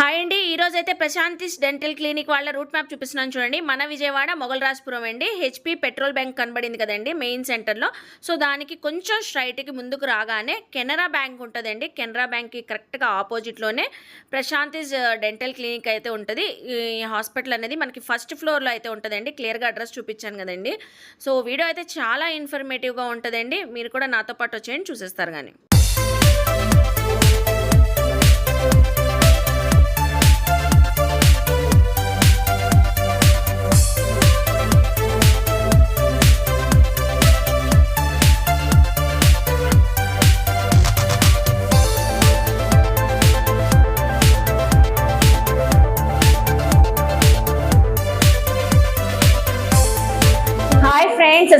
Hi అండి. ఈరోజు అయితే ప్రశాంతిస్ డెంటల్ క్లినిక్ వాళ్ళ రూట్ మ్యాప్ చూపిస్తున్నాను చూడండి. మన విజయవాడ మొగల్రాజ్పురం అండి. హెచ్పి పెట్రోల్ బ్యాంక్ కనబడింది కదండి మెయిన్ సెంటర్లో. సో దానికి కొంచెం స్ట్రైట్కి ముందుకు రాగానే కెనరా బ్యాంక్ ఉంటుందండి. కెనరా బ్యాంక్కి కరెక్ట్గా ఆపోజిట్లోనే ప్రశాంతిస్ డెంటల్ క్లినిక్ అయితే ఉంటుంది. ఈ హాస్పిటల్ అనేది మనకి ఫస్ట్ ఫ్లోర్లో అయితే ఉంటుందండి. క్లియర్గా అడ్రస్ చూపించాను కదండి. సో వీడియో అయితే చాలా ఇన్ఫర్మేటివ్గా ఉంటుందండి. మీరు కూడా నాతో పాటు వచ్చేయండి. చూసేస్తారు కానీ.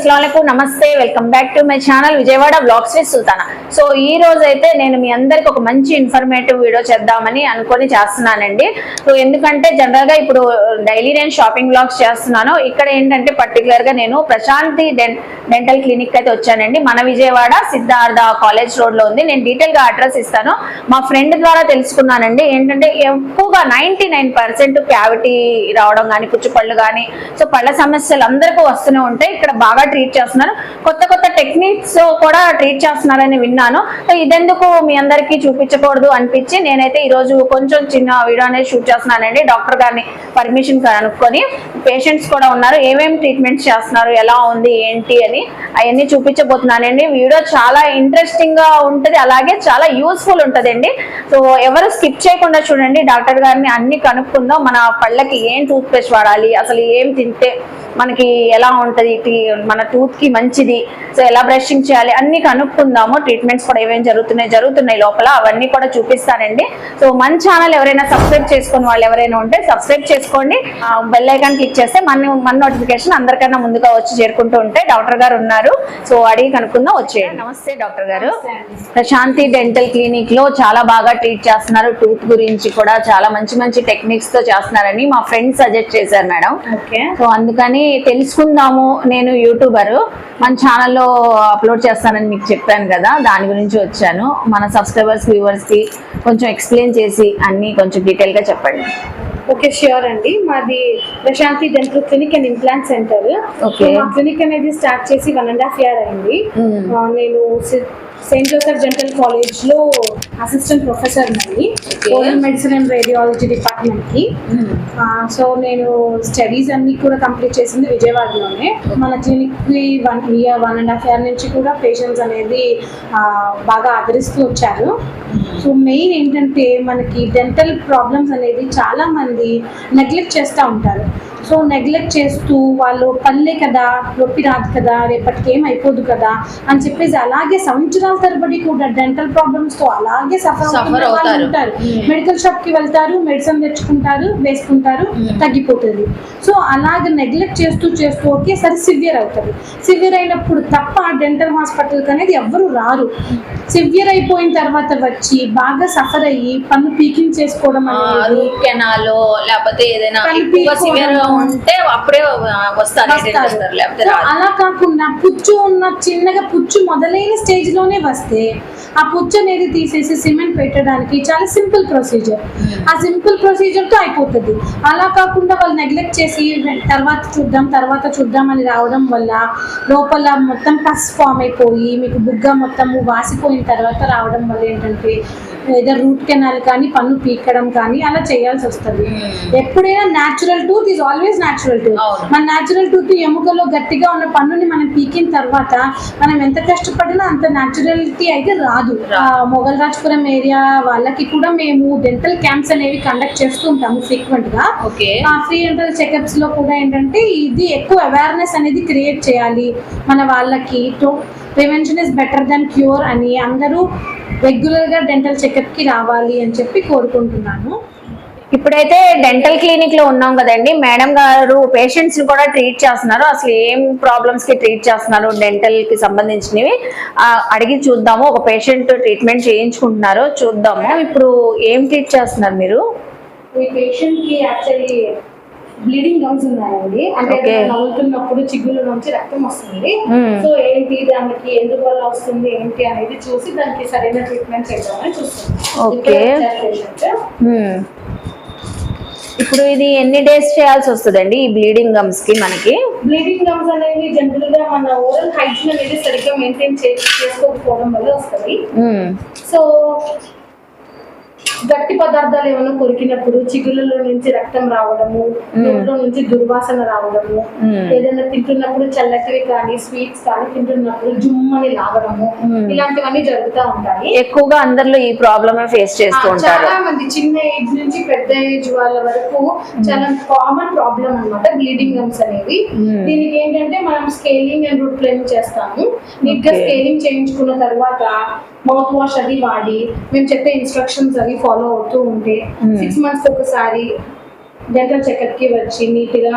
అస్సలం నమస్తే welcome back to my channel Vijayawada vlogs with Sultana. So ఈ రోజు అయితే నేను మీ అందరికి ఒక మంచి ఇన్ఫర్మేటివ్ వీడియో చేద్దామని అనుకొని చేస్తున్నానండి. సో ఎందుకంటే జనరల్గా ఇప్పుడు డైలీ నేను షాపింగ్ బ్లాగ్స్ చేస్తున్నాను. ఇక్కడ ఏంటంటే పర్టికులర్గా నేను ప్రశాంతి డెన్- డెంటల్ క్లినిక్ అయితే వచ్చానండి. మన విజయవాడ సిద్ధార్థ కాలేజ్ రోడ్లో ఉంది. నేను డీటెయిల్గా అడ్రస్ ఇస్తాను. మా ఫ్రెండ్ ద్వారా తెలుసుకున్నానండి. ఏంటంటే ఎక్కువగా నైన్టీ నైన్ పర్సెంట్ క్యావిటీ రావడం కానీ పుచ్చుపళ్ళు కానీ సో పళ్ళ సమస్యలు అందరికీ వస్తూనే ఉంటాయి. ఇక్కడ బాగా ట్రీట్ చేస్తున్నారు. కొత్త కొత్త టెక్నిక్స్ కూడా ట్రీట్ చేస్తున్నారని విన్నాను. సో ఇదెందుకు మీ అందరికీ చూపించకూడదు అనిపించి నేనైతే ఈ రోజు కొంచెం చిన్న వీడియో అనేది షూట్ చేస్తున్నానండి. డాక్టర్ గారిని పర్మిషన్ కనుక్కొని పేషెంట్స్ కూడా ఉన్నారు. ఏమేమి ట్రీట్మెంట్స్ చేస్తున్నారు? ఎలా ఉంది? ఏంటి? అని అవన్నీ చూపించబోతున్నానండి. వీడియో చాలా ఇంట్రెస్టింగ్గా ఉంటుంది. అలాగే చాలా యూస్ఫుల్ ఉంటుందండి. సో ఎవరు స్కిప్ చేయకుండా చూడండి. డాక్టర్ గారిని అన్ని కనుక్కుందాం. మన పళ్ళకి ఏం టూత్ పేస్ట్ వాడాలి? అసలు ఏం తింటే మనకి ఎలా ఉంటది? మన టూత్కి మంచిది. సో ఎలా బ్రషింగ్ చేయాలి? అన్ని కనుక్కుందాము. ట్రీట్మెంట్స్ కూడా ఏమేమి జరుగుతున్నాయి? జరుగుతున్నాయి లోపల. అవన్నీ కూడా చూపిస్తానండి. సో మన ఛానల్ ఎవరైనా సబ్స్క్రైబ్ చేసుకుని వాళ్ళు ఎవరైనా ఉంటే సబ్స్క్రైబ్ చేసుకోండి. బెల్ ఐకాన్ క్లిక్ చేస్తే మన మన నోటిఫికేషన్ అందరికన్నా ముందుగా వచ్చి చేరుకుంటూ ఉంటే డాక్టర్ గారు ఉన్నారు. సో అడిగి కనుక్కుందాం వచ్చేయండి. నమస్తే డాక్టర్ గారు. ప్రశాంతి డెంటల్ క్లినిక్లో చాలా బాగా ట్రీట్ చేస్తున్నారు. టూత్ గురించి కూడా చాలా మంచి మంచి టెక్నిక్స్తో చేస్తున్నారని మా ఫ్రెండ్ సజెస్ట్ చేశారు మేడం. ఓకే. సో అందుకని తెలుసుకుందాము. నేను యూట్యూబర్. మన ఛానల్లో అప్లోడ్ చేస్తానని మీకు చెప్పాను కదా దాని గురించి వచ్చాను. మన సబ్స్క్రైబర్స్ వ్యూవర్స్కి కొంచెం ఎక్స్ప్లెయిన్ చేసి అన్ని కొంచెం డీటెయిల్గా చెప్పండి. ఓకే ష్యూర్ అండి. మాది Prashanthi dental clinic and implant centre. మా క్లినిక్ అనేది స్టార్ట్ చేసి వన్ అండ్ హాఫ్ ఇయర్ అయింది. నేను సెయింట్ జోసెఫ్ డెంటల్ కాలేజ్లో assistant professor Okay. Oral medicine and radiology డిపార్ట్మెంట్కి. సో నేను స్టడీస్ అన్ని కూడా కంప్లీట్ చేసింది విజయవాడలోనే. మన క్లినిక్కి one year one and half year నుంచి కూడా పేషెంట్స్ అనేది బాగా ఆదరిస్తూ వచ్చారు. సో మెయిన్ ఏంటంటే మనకి డెంటల్ ప్రాబ్లమ్స్ అనేది చాలా మంది నెగ్లెక్ట్ చేస్తూ ఉంటారు. సో నెగ్లెక్ట్ చేస్తూ వాళ్ళు పల్లె కదా నొప్పి రాదు కదా రేపటికి ఏం అయిపోదు కదా అని చెప్పేసి అలాగే సంవత్సరాల తరబడి కూడా డెంటల్ ప్రాబ్లమ్స్తో అలాగే సఫర్. ఉంటారు Hmm. మెడికల్ షాప్కి వెళ్తారు మెడిసిన్ తెచ్చుకుంటారు వేసుకుంటారు Hmm. తగ్గిపోతుంది సో అలాగే నెగ్లెక్ట్ చేస్తూ చేస్తూ ఒకేసారి సివియర్ అవుతుంది సివియర్ అయినప్పుడు తప్ప డెంటల్ హాస్పిటల్కి అనేది ఎవ్వరు రారు సివియర్ అయిపోయిన తర్వాత వచ్చి బాగా సఫర్ అయ్యి పన్ను పీకింగ్ చేసుకోవడం అనేది కెనాల్ లేకపోతే ఏదైనా ఉంటే అప్పుడే వస్తారు. అలా కాకుండా పుచ్చు ఉన్న చిన్నగా పుచ్చు మొదలైన స్టేజ్లోనే వస్తే ఆ పుచ్చు అనేది తీసేసి సిమెంట్ పెట్టడానికి చాలా సింపుల్ ప్రొసీజర్ ఆ సింపుల్ ప్రొసీజర్తో అయిపోతుంది. అలా కాకుండా వాళ్ళు నెగ్లెక్ట్ చేసి తర్వాత చూద్దాం తర్వాత చూద్దాం అని రావడం వల్ల లోపల మొత్తం పస్ ఫామ్ అయిపోయి మీకు బుగ్గ మొత్తము వాసిపోయిన తర్వాత రావడం వల్ల ఏంటంటే ఏదో రూట్ కెనాల్ కానీ పన్ను పీకడం కానీ అలా చేయాల్సి వస్తుంది. ఎప్పుడైనా natural tooth is always natural tooth. మన న్యాచురల్ టూత్ ఎముకలో గట్టిగా ఉన్న పన్నుని మనం పీకిన తర్వాత మనం ఎంత కష్టపడినా అంత న్యాచురల్టీ అయితే రాదు. మొగల్ రాజ్పురం ఏరియా వాళ్ళకి కూడా మేము డెంటల్ క్యాంప్స్ అనేవి కండక్ట్ చేస్తూ ఉంటాము ఫ్రీక్వెంట్గా ఫ్రీ డెంటల్ చెకప్స్లో కూడా ఏంటంటే ఇది ఎక్కువ అవేర్నెస్ అనేది క్రియేట్ చేయాలి మన వాళ్ళకి. Prevention is better than cure అని అందరూ రెగ్యులర్గా డెంటల్ చెకప్కి రావాలి అని చెప్పి కోరుకుంటున్నాను. ఇప్పుడైతే డెంటల్ క్లినిక్లో ఉన్నాం కదండి. మేడం గారు పేషెంట్స్ని కూడా ట్రీట్ చేస్తున్నారు. అసలు ఏం ప్రాబ్లమ్స్కి ట్రీట్ చేస్తున్నారు డెంటల్కి సంబంధించినవి అడిగి చూద్దాము. ఒక పేషెంట్ ట్రీట్మెంట్ చేయించుకుంటున్నారు చూద్దాము. ఇప్పుడు ఏం ట్రీట్ చేస్తున్నారు మీరు? ఈ పేషెంట్కి యాక్చువల్లీ బ్లీడింగ్ గమ్స్ ఉన్నాయండి. అంటే నవ్వుతున్నప్పుడు చిగుళ్ళ నుంచి రక్తం వస్తుంది. సో ఏంటి దానికి ఎందువల్ల వస్తుంది ఏంటి అనేది చూసి దానికి సరైన ట్రీట్మెంట్ చేద్దామని చూస్తున్నాం. హ్మ్. ఇప్పుడు ఇది ఎన్ని డేస్ చేయాల్సి వస్తుందండి ఈ బ్లీడింగ్ గమ్స్కి మనకి? బ్లీడింగ్ గమ్స్ అనేవి జనరల్గా మన ఓరల్ హైజీన్ అనేది సరిగ్గా మెయింటైన్ చేసుకోకపోవడం వల్ల వస్తుంది. సో గట్టి పదార్థాలు ఏమైనా కొరికినప్పుడు చిగుళ్ళలో నుంచి రక్తం రావడము నోట్లో నుంచి దుర్వాసన రావడము. ఏదైనా తింటున్నప్పుడు చల్లటివి కానీ స్వీట్స్ కానీ తింటున్నప్పుడు జుమ్మని లాగడము. ఇలాంటివన్నీ జరుగుతూ ఉంటాయి ఎక్కువగా అందరిలో ఈ ప్రాబ్లమే ఫేస్ చేస్తూ ఉంటారు చాలా మంది చిన్న ఏజ్ నుంచి పెద్ద ఏజ్ వాళ్ళ వరకు చాలా కామన్ ప్రాబ్లం అన్నమాట బ్లీడింగ్ గమ్స్ అనేవి. దీనికి ఏంటంటే మనం స్కేలింగ్ అండ్ రూట్ ప్లేనింగ్ చేస్తాము నీట్గా. స్కేలింగ్ చేయించుకున్న తర్వాత మౌత్ వాష్ అది వాడి మేము చెప్పే ఇన్స్ట్రక్షన్స్ అవి ఫాలో అవుతూ ఉంటే Hmm. సిక్స్ మంత్స్ ఒకసారి డెంటల్ చెకప్కి వచ్చి నీట్గా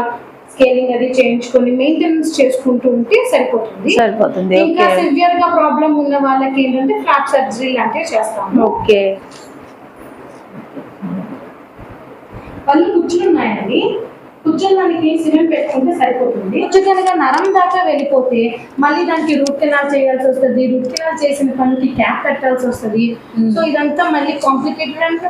స్కేలింగ్ అది చేయించుకొని మెయింటెనెన్స్ చేసుకుంటూ ఉంటే సరిపోతుంది. సరిపోతుంది. ఇంకా సివియర్గా ప్రాబ్లం ఉన్న వాళ్ళకి ఏంటంటే ఫ్లాప్ సర్జరీ లాంటివి చేస్తాము. ఓకే పళ్ళు కుచ్చులు ఉన్నాయండి కుచ్చులకి సిమెంట్ పెట్టుకుంటే సరిపోతుంది. కుచ్చు కనుక నరం దాకా వెళ్ళిపోతే మళ్ళీ దానికి రూట్ కెనాల్ చేయాల్సి వస్తుంది. రూట్ కెనాల్ చేసిన పనికి క్యాప్ పెట్టాల్సి వస్తుంది. సో ఇదంతా మళ్ళీ కాంప్లికేటెడ్ అండ్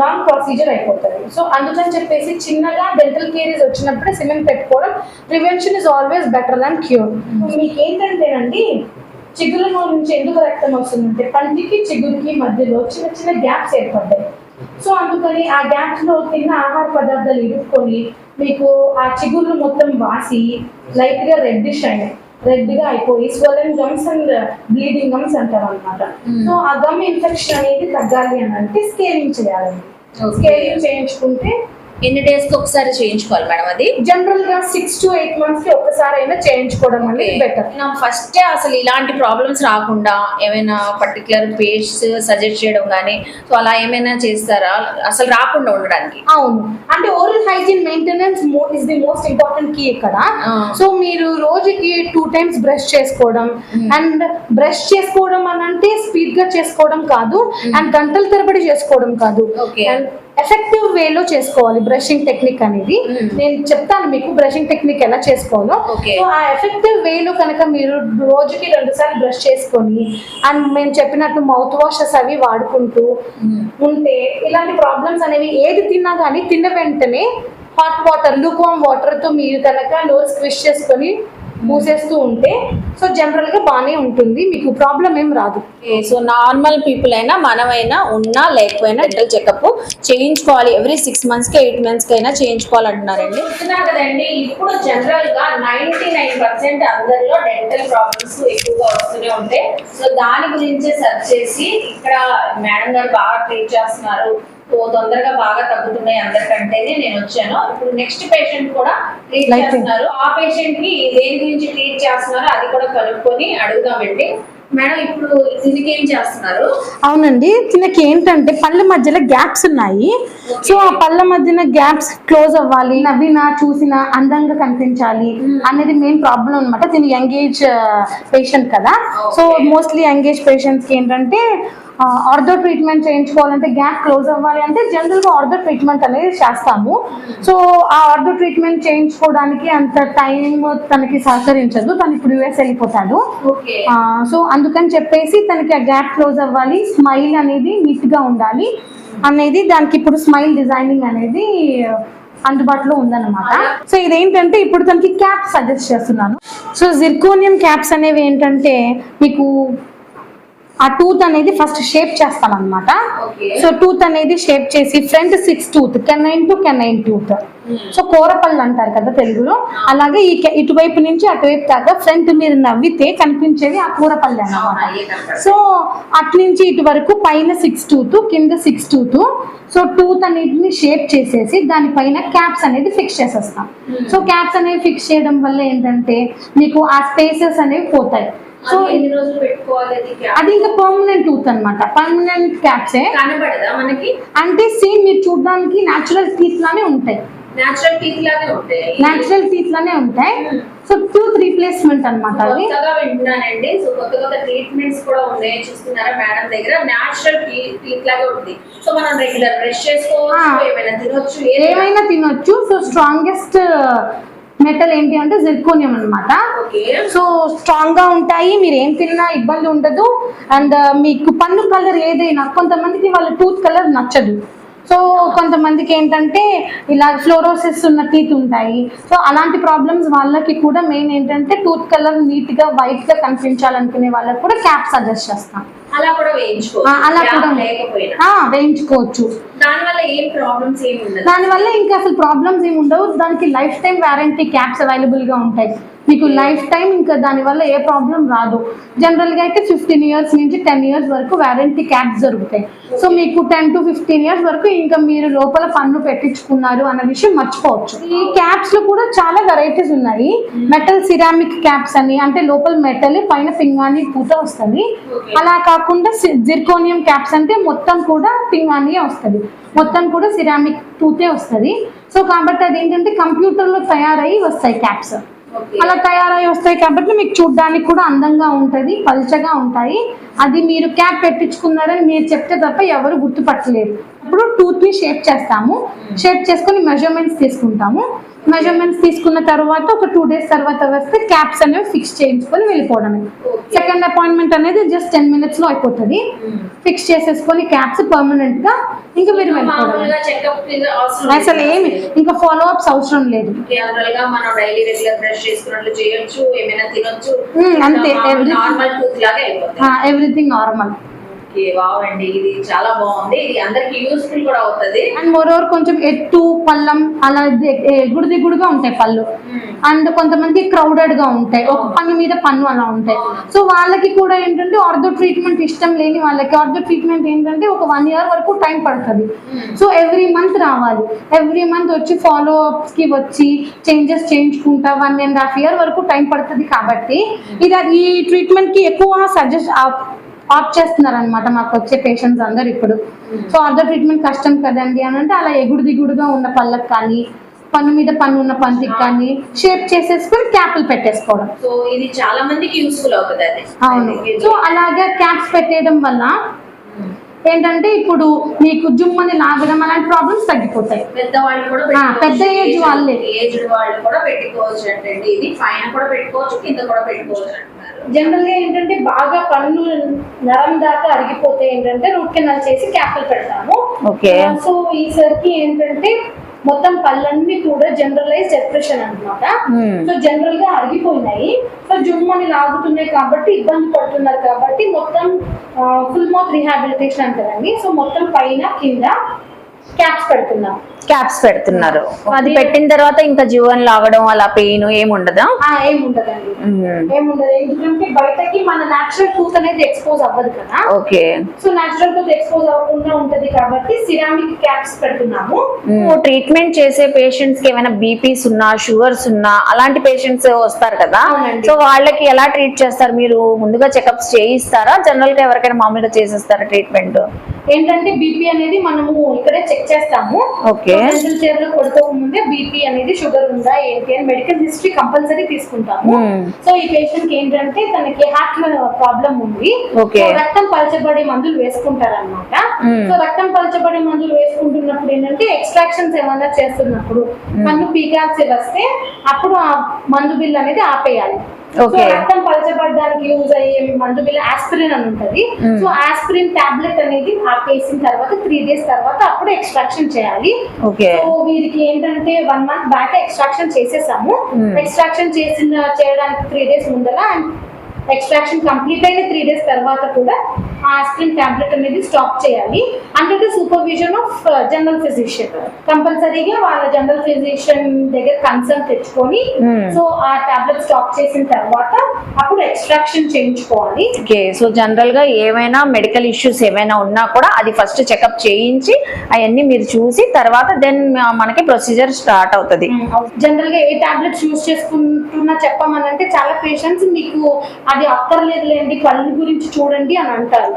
లాంగ్ ప్రొసీజర్ అయిపోతుంది. సో అందుకని చెప్పేసి చిన్నగా డెంటల్ కేరీస్ వచ్చినప్పుడే సిమెంట్ పెట్టుకోవడం prevention is always better than cure మీకు ఏంటంటేనండి చిగురు నుంచి ఎందుకు రక్తం వస్తుందంటే పంటికి చిగురుకి మధ్యలో చిన్న చిన్న గ్యాప్స్ ఏర్పడ్డాయి. సో అందుకని ఆ గ్యాప్స్లో తిన్న ఆహార పదార్థాలు ఇరుక్కొని మీకు ఆ చిగుర్లు మొత్తం వాసి లైట్గా రెడ్డిష్ అయినాయి రెడ్గా అయిపోయి swollen gums and bleeding gums అంటారు అనమాట Hmm. సో ఆ గమ్ ఇన్ఫెక్షన్ అనేది తగ్గాలి అని అంటే స్కేలింగ్ చేయాలండి. స్కేలింగ్ చేయించుకుంటే ఎన్ని డేస్కి ఒకసారి చేయించుకోవాలి మేడం అది? జనరల్గా సిక్స్ టు ఎయిట్ మంత్స్కి ఒక్కసారి అయినా చేయించుకోవడం అనేది బెటర్ ఫస్ట్ అసలు ఇలాంటి ప్రాబ్లమ్స్ రాకుండా ఏమైనా పర్టికులర్ పేస్ట్ సజెస్ట్ చేయడం కానీ సో అలా ఏమైనా చేస్తారా? అసలు రాకుండా ఉండడానికి. అవును. అంటే oral hygiene maintenance is the most important key ఇక్కడ. సో మీరు రోజుకి టూ టైమ్స్ బ్రష్ చేసుకోవడం. అండ్ బ్రష్ చేసుకోవడం అని అంటే స్పీడ్గా చేసుకోవడం కాదు అండ్ గంటల తరబడి చేసుకోవడం కాదు. అండ్ ఎఫెక్టివ్ వేలో చేసుకోవాలి బ్రషింగ్ టెక్నిక్ అనేది. Mm. నేను చెప్తాను మీకు బ్రషింగ్ టెక్నిక్ ఎలా చేసుకోవాలో. ఆ ఎఫెక్టివ్ వేలో కనుక మీరు రోజుకి రెండు సార్లు బ్రష్ చేసుకొని అండ్ మేము చెప్పినట్టు మౌత్ వాషెస్ అవి వాడుకుంటూ ఉంటే ఇలాంటి ప్రాబ్లమ్స్ అనేవి ఏది తిన్నా కానీ తిన్న వెంటనే హాట్ వాటర్ లూక్ వామ్ వాటర్తో మీరు కనుక నోరు స్క్విష్ చేసుకొని మూసేస్తూ ఉంటే సో జనరల్గా బాగానే ఉంటుంది. మీకు ప్రాబ్లం ఏం రాదు. సో నార్మల్ పీపుల్ అయినా మనమైనా ఉన్నా లేకపోయినా డెంటల్ చెకప్ చేయించుకోవాలి. ఎవ్రీ సిక్స్ మంత్స్కి ఎయిట్ మంత్స్కి అయినా చేయించుకోవాలంటున్నారండి. చూస్తున్నారు కదండి ఇప్పుడు జనరల్గా నైన్టీ నైన్ పర్సెంట్ అందరిలో డెంటల్ ప్రాబ్లమ్స్ ఎక్కువగా వస్తూనే ఉంటాయి. సో దాని గురించి సెర్చ్ చేసి ఇక్కడ మేడం గారు బాగా ట్రీట్ చేస్తున్నారు. తొందరగా బాగా తగ్గుతున్నాయి అందరికంటేనే నేను వచ్చాను. ఇప్పుడు నెక్స్ట్ పేషెంట్ కూడా ట్రీట్. చేస్తున్నారు. ఆ పేషెంట్కి దేని గురించి ట్రీట్ చేస్తున్నారో అది కూడా కనుక్కొని అడుగుదామండి. మేడం ఇప్పుడు ఏం చేస్తున్నారు? అవునండి. తినకి ఏంటంటే పళ్ళ మధ్యలో గ్యాప్స్ ఉన్నాయి. సో ఆ పళ్ళ మధ్యన గ్యాప్స్ క్లోజ్ అవ్వాలి నవ్వినా చూసినా అందంగా కనిపించాలి అనేది మెయిన్ ప్రాబ్లం అనమాట తిని యంగేజ్ పేషెంట్ కదా. సో. మోస్ట్లీ యంగేజ్ పేషెంట్స్కి ఏంటంటే ఆర్థో ట్రీట్మెంట్ చేయించుకోవాలంటే గ్యాప్ క్లోజ్ అవ్వాలి అంటే జనరల్గా ఆర్థో ట్రీట్మెంట్ అనేది చేస్తాము. సో ఆ ఆర్థో ట్రీట్మెంట్ చేయించుకోవడానికి అంత టైం తనకి సహకరించదు. తను ఇప్పుడు యుఎస్ వెళ్ళిపోతాడు. సో అందుకని చెప్పేసి తనకి ఆ గ్యాప్ క్లోజ్ అవ్వాలి. స్మైల్ అనేది నీట్గా ఉండాలి అనేది దానికి ఇప్పుడు స్మైల్ డిజైనింగ్ అనేది అందుబాటులో ఉందన్నమాట. సో ఇదేంటంటే ఇప్పుడు తనకి క్యాప్ సజెస్ట్ చేస్తున్నాను. సో జిర్కోనియం క్యాప్స్ అనేవి ఏంటంటే మీకు ఆ టూత్ అనేది ఫస్ట్ షేప్ చేస్తాను అనమాట సో టూత్ అనేది షేప్ చేసి front six tooth canine to canine tooth. So కూరపళ్ళు అంటారు కదా తెలుగులో. అలాగే ఈ ఇటువైపు నుంచి అటువైపు దాకా ఫ్రంట్ మీరు నవ్వితే కనిపించేది ఆ కూరపళ్ళు అన్నమాట. సో అట్నుంచి ఇటు వరకు పైన సిక్స్ టూత్ కింద సిక్స్ టూత్. సో టూత్ అన్నిటిని షేప్ చేసేసి దానిపైన క్యాప్స్ అనేది ఫిక్స్ చేసేస్తాం. సో క్యాప్స్ అనేవి ఫిక్స్ చేయడం వల్ల ఏంటంటే మీకు ఆ స్పేసెస్ అనేవి పోతాయి. సో ఎన్ని రోజులు పెట్టుకోవాలి? అది ఇంకా పర్మనెంట్ టూత్ అనమాట పర్మనెంట్ క్యాప్సే కనబడదా మనకి? అంటే సేమ్ మీరు చూడడానికి న్యాచురల్ టీత్ లానే ఉంటాయి. నేచురల్ టీత్ లాగే ఉంటాయి. న్యాచురల్ టీత్ లానే ఉంటాయి. Hmm. సో టూత్ రీప్లేస్మెంట్ కొత్తగా వింటున్నానండి. సో కొత్త కొత్త ట్రీట్మెంట్స్ కూడా ఉన్నాయి. చూస్తున్నారా మేడం దగ్గర? నేచురల్ టీత్ లాగే ఉంటుంది సో మనం రెగ్యులర్ బ్రష్ చేసుకోవచ్చు. ఏమైనా తినొచ్చు ఏమైనా తినొచ్చు. సో స్ట్రాంగెస్ట్ మెటల్ ఏంటి అంటే జిర్కోనియం అన్నమాట. ఓకే. సో స్ట్రాంగ్గా ఉంటాయి మీరు ఏం తిన్నా ఇబ్బంది ఉండదు. అండ్ మీకు పన్ను కలర్ ఏదైనా కొంతమందికి వాళ్ళ టూత్ కలర్ నచ్చదు. సో కొంతమందికి ఏంటంటే ఇలా ఫ్లోరోసిస్ ఉన్న టీత్ ఉంటాయి. సో అలాంటి ప్రాబ్లమ్స్ వాళ్ళకి కూడా మెయిన్ ఏంటంటే టూత్ కలర్ నీట్గా వైట్గా కనిపించాలనుకునే వాళ్ళకి కూడా క్యాప్ సజెస్ట్ చేస్తాం. అలా కూడా వేయించుకోవచ్చు. అలా కూడా వేయించుకోవచ్చు. దానివల్ల ఇంకా అసలు ప్రాబ్లమ్స్ ఏమి ఉండవు. దానికి లైఫ్ టైం వ్యారంటీ క్యాప్స్ అవైలబుల్గా ఉంటాయి. మీకు లైఫ్ టైం ఇంకా దానివల్ల ఏ ప్రాబ్లం రాదు. జనరల్గా అయితే ఫిఫ్టీన్ ఇయర్స్ నుంచి టెన్ ఇయర్స్ వరకు వ్యారంటీ క్యాప్స్ దొరుకుతాయి. సో మీకు టెన్ టు ఫిఫ్టీన్ ఇయర్స్ వరకు ఇంకా మీరు లోపల పన్ను పెట్టించుకున్నారు అన్న విషయం మర్చిపోవచ్చు. ఈ క్యాప్స్లో కూడా చాలా వెరైటీస్ ఉన్నాయి. మెటల్ సిరామిక్ క్యాప్స్ అని అంటే లోపల మెటల్ పైన పింగాణి పూత వస్తుంది. అలా కాకుండా జిర్కోనియం క్యాప్స్ అంటే మొత్తం కూడా పింగాణి వస్తుంది. మొత్తం కూడా సిరామిక్ టూతే వస్తుంది. సో కాబట్టి అది ఏంటంటే కంప్యూటర్లో తయారై వస్తాయి క్యాప్స్ అలా తయారై వస్తాయి కాబట్టి మీకు చూడడానికి కూడా అందంగా ఉంటది పల్చగా ఉంటాయి. అది మీరు క్యాప్ పెట్టించుకున్నారని మీరు చెప్తే తప్ప ఎవరు గుర్తుపట్టలేరు. ఇప్పుడు టూత్ని షేప్ చేస్తాము. షేప్ చేసుకొని మెజర్మెంట్స్ తీసుకుంటాము. మెజర్మెంట్స్ తీసుకున్న తర్వాత ఒక టూ డేస్ తర్వాత వస్తే క్యాప్స్ అనేవి ఫిక్స్ చేయించుకొని వెళ్ళిపోవడమే. సెకండ్ అపాయింట్మెంట్ అనేది జస్ట్ టెన్ మినిట్స్లో అయిపోతుంది. ఫిక్స్ చేసేసుకొని క్యాప్స్ పర్మనెంట్గా ఇంకా మీరు అసలు ఏమి ఇంకా ఫాలో అప్స్ అవసరం లేదు. అంతే. ఎవ్రీథింగ్ నార్మల్ ఓకే వావ్ అండి ఇది చాలా బాగుంది. ఇది అందరికి యూస్ఫుల్ కూడా అవుతుంది. అండ్ మోరోవర్ కొంచెం ఎత్తు పల్లం అలా ఎగుడు దిగుడుగా ఉంటాయి పళ్ళు. అండ్ కొంతమంది క్రౌడెడ్గా ఉంటాయి. ఒక పన్ను మీద పన్ను అలా ఉంటాయి. సో వాళ్ళకి కూడా ఏంటంటే ఆర్థో ట్రీట్మెంట్ ఇష్టం లేని వాళ్ళకి ఆర్థో ట్రీట్మెంట్ ఏంటంటే ఒక వన్ ఇయర్ వరకు టైం పడుతుంది. సో ఎవ్రీ మంత్ రావాలి. ఎవ్రీ మంత్ వచ్చి ఫాలో అప్స్కి వచ్చి చేంజెస్ చేయించుకుంటా వన్ అండ్ హాఫ్ ఇయర్ వరకు టైం పడుతుంది కాబట్టి ఇది ఈ ట్రీట్మెంట్కి ఎక్కువ సజెస్ట్ ఆప్ చేస్తున్నారు అనమాట మాకు వచ్చే పేషెంట్స్ అందరు ఇప్పుడు. సో అదర్ ట్రీట్మెంట్ కష్టం కదండి అని అంటే అలా ఎగుడు దిగుడుగా ఉన్న పళ్ళకి కానీ పన్ను మీద పన్ను ఉన్న పంటికి కానీ షేప్ చేసేసుకొని క్యాప్లు పెట్టేసుకోవడం. సో ఇది చాలా మందికి యూస్ఫుల్ అవుతుంది అవును. సో అలాగే క్యాప్స్ పెట్టేయడం వల్ల ఏంటంటే ఇప్పుడు మీకు జుమ్మని లాగడం అలాంటి ప్రాబ్లమ్స్ తగ్గిపోతాయి. పెద్దవాళ్ళు కూడా పెద్ద ఏజ్ వాళ్ళే. ఏజ్డ్ వాళ్ళు కూడా పెట్టుకోవచ్చు అంటే ఇది పైన కూడా పెట్టుకోవచ్చు కింద కూడా పెట్టుకోవచ్చు అంటున్నారు జనరల్గా ఏంటంటే బాగా పన్ను నరం దాకా అరిగిపోతే ఏంటంటే రూట్ కెనాల్ చేసి క్యాప్లు పెడతాము. సో ఈసారికి ఏంటంటే మొత్తం పళ్ళన్నీ కూడా జనరలైజ్ అన్నమాట. Hmm. సో జనరల్గా అరిగిపోయినాయి. సో జుమ్మని లాగుతున్నాయి కాబట్టి ఇబ్బంది పడుతున్నారు కాబట్టి మొత్తం ఫుల్ మౌత్ రీహాబిలిటేషన్ అంటారండి. సో మొత్తం పైన కింద క్యాప్స్ పెడుతున్నాం. క్యాప్స్ పెడుతున్నారు. అది పెట్టిన తర్వాత ఇంకా జీవన్ లాగడం అలా పెయిన్ ఏముండదా? ఆ, ఏముండదండి. ఏముండదు. ఎందుకంటే బయటకి మన నేచురల్ టూత్ అనేది ఎక్స్పోజ్ అవ్వదు కదా. Okay. So natural tooth expose అవ్వకుండా ఉంటది కాబట్టి సిరామిక్ క్యాప్స్ పెడుతున్నాము. ట్రీట్మెంట్ చేసే పేషెంట్స్కి ఏమైనా బీపీస్ ఉన్నా షుగర్స్ ఉన్నా అలాంటి పేషెంట్స్ వస్తారు కదా. సో వాళ్ళకి ఎలా ట్రీట్ చేస్తారు? మీరు ముందుగా చెకప్స్ చేయిస్తారా? జనరల్గా ఎవరికైనా మామూలుగా చేసేస్తారా ట్రీట్మెంట్ ఏంటంటే బీపీ అనేది మనము ఇక్కడే చెక్ చేస్తాము. డెంటల్ చైర్లో ముందే బీపీ అనేది షుగర్ ఉందా ఏంటి అని మెడికల్ హిస్టరీ కంపల్సరీ తీసుకుంటాము. Hmm. సో ఈ పేషెంట్కి ఏంటంటే తనకి హార్ట్ ప్రాబ్లం ఉంది. రక్తం పలచబడే మందులు వేసుకుంటారన్నమాట. Hmm. సో రక్తం పలచబడే మందులు వేసుకుంటున్నప్పుడు ఏంటంటే ఎక్స్ట్రాక్షన్స్ ఏమైనా చేస్తున్నప్పుడు పన్ను పీకాల్సి వస్తే అప్పుడు ఆ మందు బిల్ అనేది ఆపేయాలి. సో. రక్తం పలచబడడానికి యూజ్ అయ్యే మందు బిల్ ఆస్పిరిన్ అని ఉంటది Hmm. సో ఆస్పిరిన్ టాబ్లెట్ అనేది ఆపేసిన తర్వాత త్రీ డేస్ తర్వాత అప్పుడు ఎక్స్ట్రాక్షన్ చేయాలి సో వీరికి ఏంటంటే వన్ మంత్ బ్యాక్ ఎక్స్ట్రాక్షన్ చేసేసాము Hmm. ఎక్స్ట్రాక్షన్ చేసిన చేయడానికి త్రీ డేస్ ముందర అండ్ ఎక్స్ట్రాక్షన్ కంప్లీట్ అయిన త్రీ డేస్ తర్వాత కూడా ఆస్పిరిన్ టాబ్లెట్ అనేది స్టాప్ చేయాలి. Under the supervision of general physician కంపల్సరీగా వాళ్ళ జనరల్ ఫిజిషియన్ దగ్గర కన్సల్ట్ తెచ్చుకొని Hmm. సో ఆ టాబ్లెట్ స్టాప్ చేసిన తర్వాత అప్పుడు ఎక్స్ట్రాక్షన్ చేయించుకోవాలి. ఓకే సో జనరల్గా ఏమైనా మెడికల్ ఇష్యూస్ ఏమైనా ఉన్నా కూడా అది ఫస్ట్ చెకప్ చేయించి అవన్నీ మీరు చూసి తర్వాత దెన్ మనకి ప్రొసీజర్ స్టార్ట్ అవుతుంది. జనరల్గా ఏ టాబ్లెట్స్ యూజ్ చేసుకుంటున్నా చెప్పమనంటే చాలా పేషెంట్స్ మీకు అది అక్కర్లేదులేండి పళ్ళు గురించి చూడండి అని అంటారు.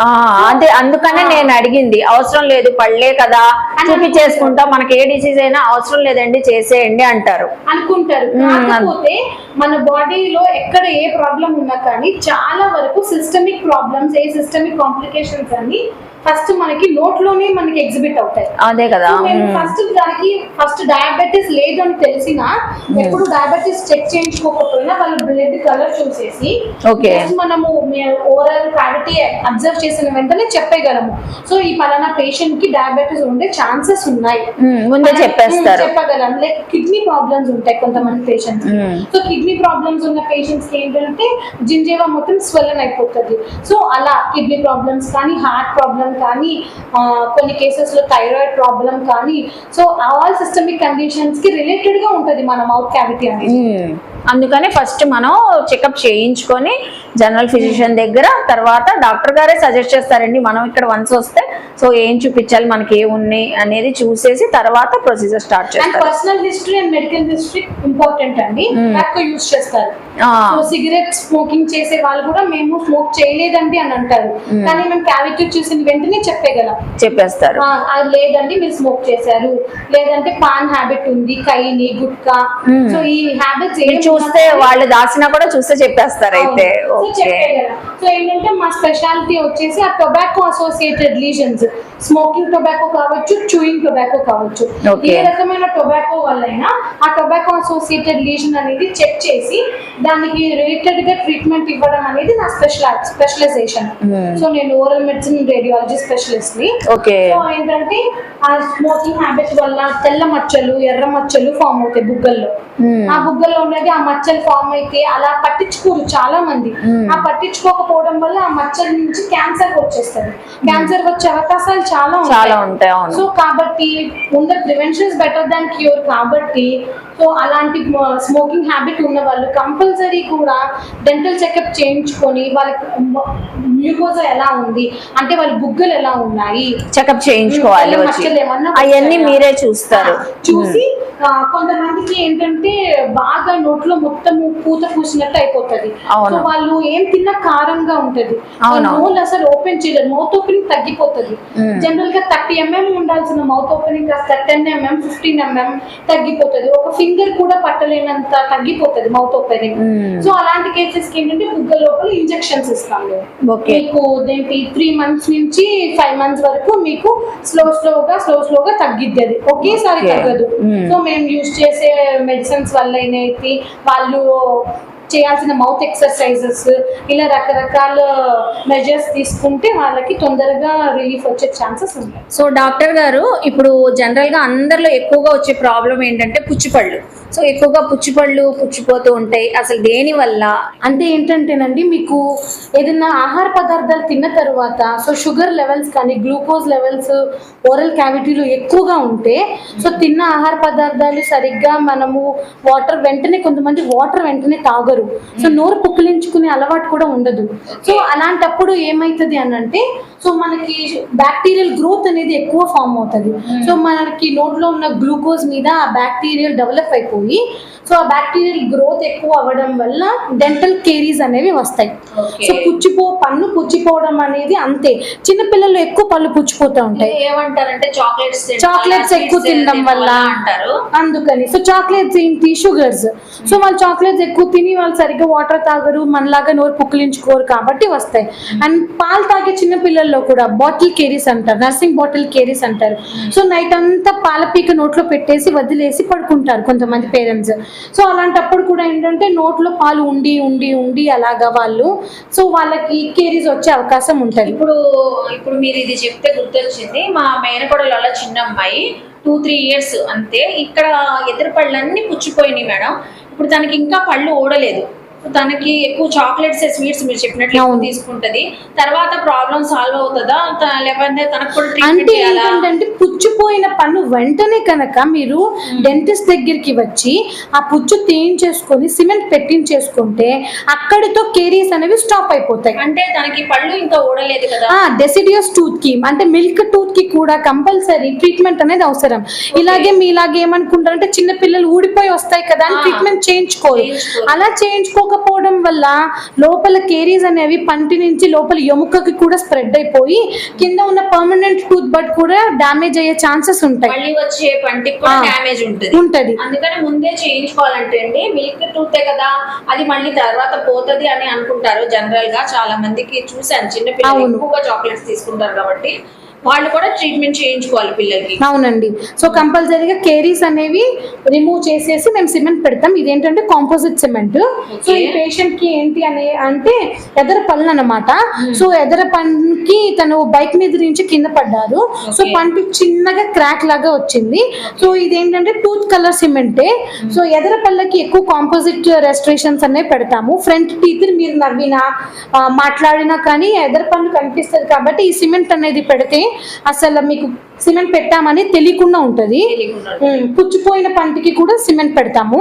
అదే అందుకనే నేను అడిగింది. అవసరం లేదు పళ్ళే కదా. చూపించేసుకుంటాం మనకి ఏ డిసీజ్ అయినా అవసరం లేదండి చేసేయండి అంటారు. అనుకుంటారు. కాకపోతే మన బాడీలో ఎక్కడ ఏ ప్రాబ్లం ఉన్నా కానీ చాలా వరకు సిస్టమిక్ ప్రాబ్లమ్స్ ఏ సిస్టమిక్ కాంప్లికేషన్స్ అన్ని ఫస్ట్ మనకి నోట్లోనే మనకి ఎగ్జిబిట్ అవుతాయి. అదే కదా. ఫస్ట్ దానికి ఫస్ట్ డయాబెటీస్ లేదు అని తెలిసినా ఎప్పుడు డయాబెటీస్ చెక్ చేయించుకోకపోయినా వాళ్ళ బ్లడ్ కలర్ చూసేసి మనము ఓరల్ క్యావిటీ అబ్జర్వ్ చేసిన వెంటనే చెప్పగలము సో ఈ పలానా పేషెంట్కి డయాబెటీస్ ఉండే ఛాన్సెస్ ఉన్నాయి. ముందే చెప్పేస్తారు చెప్పగలం లైక్ కిడ్నీ ప్రాబ్లమ్స్ ఉంటాయి కొంతమంది పేషెంట్స్. సో కిడ్నీ ప్రాబ్లమ్స్ ఉన్న పేషెంట్స్కి ఏంటంటే జింజేవా మొత్తం స్వెల్లన్ అయిపోతుంది సో అలా కిడ్నీ ప్రాబ్లమ్స్ కానీ హార్ట్ ప్రాబ్లం కానీ కొన్ని కేసెస్లో థైరాయిడ్ ప్రాబ్లం కానీ సో ఆల్ సిస్టమిక్ కండిషన్స్కి రిలేటెడ్గా ఉంటుంది మన మౌత్ క్యావిటీ అనేది. అందుకని ఫస్ట్ మనం చెకప్ చేయించుకొని జనరల్ ఫిజిషియన్ దగ్గర తర్వాత డాక్టర్ గారే సజెస్ట్ చేస్తారండి. మనం ఇక్కడ వన్స్ వస్తే సో ఏం చూపించాలి మనకి ఏ ఉన్నాయి అనేది చూసేసి తర్వాత ప్రొసీజర్ స్టార్ట్ చేస్తారు. Personal history and medical history important అండి. ఎక్కువ యూజ్ చేస్తారు. సిగరెట్ స్మోకింగ్ చేసే వాళ్ళు కూడా మేము స్మోక్ చేయలేదండి అని అంటారు. కానీ మేము క్యావిటీ చూసిన వెంటనే చెప్పగలం. చెప్పేస్తారు. అది లేదండి మీరు స్మోక్ చేశారు. లేదంటే పాన్ హ్యాబిట్ ఉంది కైని గుట్కా. సో ఈ హ్యాబిట్స్ చూస్తే వాళ్ళు దాచినా కూడా చూస్తే చెప్పేస్తారు అయితే. సో ఏంటంటే మా స్పెషాలిటీ వచ్చేసి ఆ tobacco associated lesions smoking tobacco కావచ్చు చూయింగ్ టొబాకో కావచ్చు. ఏ రకమైన టొబాకో వల్లైనా ఆ టొబాకో అసోసియేటెడ్ లీజన్ అనేది చెక్ చేసి దానికి రిలేటెడ్గా ట్రీట్మెంట్ ఇవ్వడం అనేది నా స్పెషల్ స్పెషలైజేషన్ Hmm. సో నేను ఓరల్ మెడిసిన్ రేడియాలజీ స్పెషలిస్ట్ని. ఓకే సో ఏంటంటే ఆ స్మోకింగ్ హ్యాబిట్ వల్ల తెల్ల మచ్చలు ఎర్ర మచ్చలు ఫామ్ అవుతాయి బుగ్గల్లో. Hmm. ఆ బుగ్గల్లో ఉన్నది ఆ మచ్చలు ఫామ్ అయితే అలా పట్టించుకోరు చాలా మంది Hmm. ఆ పట్టించుకోకపోవడం వల్ల ఆ మచ్చల నుంచి క్యాన్సర్ వచ్చేస్తుంది. క్యాన్సర్ వచ్చే అవకాశాలు చాలా చాలా ఉంటాయి. సో కాబట్టి ముందర ప్రివెన్షన్ బెటర్ దాన్ క్యూర్ కాబట్టి సో అలాంటి స్మోకింగ్ హ్యాబిట్ ఉన్న వాళ్ళు కంపల్సరీ కూడా డెంటల్ చెకప్ చేయించుకొని వాళ్ళకి మ్యూకోజా ఎలా ఉంది? అంటే వాళ్ళ బుగ్గలు ఎలా ఉన్నాయి? చెకప్ చేయించుకోవాలి అవన్నీ? మీరే చూస్తారు. చూసి కొంతమందికి ఏంటంటే బాగా నోట్లో మొత్తము పూత పూసినట్టు అయిపోతది. వాళ్ళు ఏం తిన్నా కారంగా ఉంటది. నోళ్ళు అసలు ఓపెన్ చేయలేదు. మౌత్ ఓపెనింగ్ తగ్గిపోతుంది. జనరల్గా థర్టీ ఎంఎం ఉండాల్సిన mouth opening ten mm fifteen mm తగ్గిపోతుంది. ఒక ఫింగర్ కూడా పట్టలేనంత తగ్గిపోతుంది మౌత్ ఓపెనింగ్. సో అలాంటి కేసెస్కి ఏంటంటే బుగ్గ లోపల ఇంజెక్షన్స్ ఇస్తాం మేము. ఓకే. మీకు దేనికి త్రీ మంత్స్ నుంచి ఫైవ్ మంత్స్ వరకు మీకు స్లో స్లోగా స్లో స్లోగా తగ్గిద్ది అది ఒకేసారి. తగ్గదు. సో మేము యూజ్ చేసే మెడిసిన్స్ వల్ల అయితే వాళ్ళు చేయాల్సిన మౌత్ ఎక్సర్సైజెస్ ఇలా రకరకాల మెజర్స్ తీసుకుంటే వాళ్ళకి తొందరగా రిలీఫ్ వచ్చే ఛాన్సెస్ ఉంటాయి సో డాక్టర్ గారు ఇప్పుడు జనరల్గా అందరిలో ఎక్కువగా వచ్చే ప్రాబ్లం ఏంటంటే పుచ్చిపళ్ళు సో ఎక్కువగా పుచ్చిపళ్ళు పుచ్చిపోతూ ఉంటాయి. అసలు దేని వల్ల? అంటే ఏంటంటేనండి మీకు ఏదైనా ఆహార పదార్థాలు తిన్న తర్వాత సో షుగర్ లెవెల్స్ కానీ గ్లూకోజ్ లెవెల్స్ ఓరల్ క్యావిటీలో ఎక్కువగా ఉంటే సో తిన్న ఆహార పదార్థాలు సరిగ్గా మనము వాటర్ వెంటనే కొంతమంది వాటర్ వెంటనే తాగరు. సో నోరు పుక్కిలించుకునే అలవాటు కూడా ఉండదు. సో అలాంటప్పుడు ఏమైతుంది అని అంటే సో మనకి బ్యాక్టీరియల్ గ్రోత్ అనేది ఎక్కువ ఫామ్ అవుతుంది. సో మనకి నోట్లో ఉన్న గ్లూకోజ్ మీద ఆ బ్యాక్టీరియల్ డెవలప్ అయిపోయి సో ఆ బ్యాక్టీరియల్ గ్రోత్ ఎక్కువ అవ్వడం వల్ల డెంటల్ కేరీస్ అనేవి వస్తాయి. సో పుచ్చిపో పన్ను పుచ్చిపోవడం అనేది అంతే. చిన్న పిల్లలు ఎక్కువ పళ్ళు పుచ్చిపోతూ ఉంటాయి. ఏమంటారంటే చాక్లెట్స్ చాక్లెట్స్ ఎక్కువ తినడం వల్ల అంటారు. అందుకని. సో చాక్లెట్స్ ఏంటి షుగర్స్ సో వాళ్ళు చాక్లెట్స్ ఎక్కువ తిని వాళ్ళు సరిగ్గా వాటర్ తాగరు మనలాగా నోరు పుక్కిలించుకోరు కాబట్టి వస్తాయి. అండ్ పాలు తాగే చిన్న పిల్లల్లో కూడా బాటిల్ కేరీస్ అంటారు నర్సింగ్ బాటిల్ కేరీస్ అంటారు. సో నైట్ అంతా పాల పీక నోట్లో పెట్టేసి వదిలేసి పడుకుంటారు కొంతమంది పేరెంట్స్ సో అలాంటప్పుడు కూడా ఏంటంటే నోట్లో పాలు ఉండి ఉండి ఉండి అలాగా వాళ్ళు. సో వాళ్ళకి కేరీస్ వచ్చే అవకాశం ఉంటుంది. ఇప్పుడు ఇప్పుడు మీరు ఇది చెప్తే గుర్తొచ్చింది. మా మేనకోడల చిన్న అమ్మాయి టూ త్రీ ఇయర్స్ అంతే. ఇక్కడ ఎదురు పళ్ళన్నీ పుచ్చిపోయినాయి మేడం. ఇప్పుడు తనకి ఇంకా పళ్ళు ఓడలేదు తనకి ఎక్కువ చాక్లెట్స్ స్వీట్స్ మీరు చెప్పినట్లు. తీసుకుంటది. తర్వాత ప్రాబ్లం సాల్వ్ అవుతుందా? లేకపోతే తనకు కూడా ట్రీట్మెంట్ అంటే చేయాలా? ఏంటంటే పుచ్చిపోయిన పన్ను వెంటనే కనుక మీరు డెంటిస్ట్ దగ్గరికి వచ్చి ఆ పుచ్చు తీయించేసుకొని సిమెంట్ పెట్టించేసుకుంటే అక్కడితో కేరీస్ అనేవి స్టాప్ అయిపోతాయి. అంటే తనకి పళ్ళు ఇంకా ఓడలేదు కదా? డెసిడియోస్ టూత్కి అంటే మిల్క్ టూత్కి కూడా కంపల్సరీ ట్రీట్మెంట్ అనేది అవసరం. ఇలాగే మీ ఇలాగే ఏమనుకుంటారంటే చిన్న పిల్లలు ఊడిపోయి వస్తాయి కదా అని. ట్రీట్మెంట్ చేయించుకోరు. అలా చేయించుకోక తవ్వకపోవడం వల్ల లోపల కేరీస్ అనేవి పంటి నుంచి లోపల ఎముకకి కూడా స్ప్రెడ్ అయిపోయి కింద ఉన్న పర్మనెంట్ టూత్ బడ్ కూడా డ్యామేజ్ అయ్యే ఛాన్సెస్ ఉంటాయి. మళ్ళీ వచ్చే పంటికి కూడా ఉంటుంది. ఉంటది. అందుకని ముందే చేయించుకోవాలంటే అండి మిల్క్ టూతే కదా అది మళ్ళీ తర్వాత పోతది అని అనుకుంటారు జనరల్గా. చాలా మందికి చూసాను చిన్న పిల్లలు అవును. ఎక్కువగా చాక్లెట్స్ తీసుకుంటారు కాబట్టి. వాళ్ళు కూడా ట్రీట్మెంట్ చేయించుకోవాలి పిల్లలకి. అవునండి. సో కంపల్సరీగా కేరీస్ అనేవి రిమూవ్ చేసేసి మేము సిమెంట్ పెడతాం. ఇదేంటంటే కాంపోజిట్ సిమెంట్ సో ఈ పేషెంట్కి ఏంటి అనే అంటే ఎదర పళ్ళు అనమాట సో ఎదర పన్నుకి తను బైక్ మీద నుంచి కింద పడ్డారు. సో. పంట చిన్నగా క్రాక్ లాగా వచ్చింది. సో ఇదేంటంటే టూత్ కలర్ సిమెంటే సో ఎదర పళ్ళకి ఎక్కువ కాంపోజిట్ రెస్ట్రిక్షన్స్ అనేవి పెడతాము. ఫ్రంట్ టీత్ మీరు నవ్వినా మాట్లాడినా కానీ ఎదర పన్ను కనిపిస్తుంది కాబట్టి ఈ సిమెంట్ అనేది పెడితే అసలు మీకు సిమెంట్ పెట్టామని తెలియకుండా ఉంటుంది. పుచ్చిపోయిన పంటికి కూడా సిమెంట్ పెడతాము.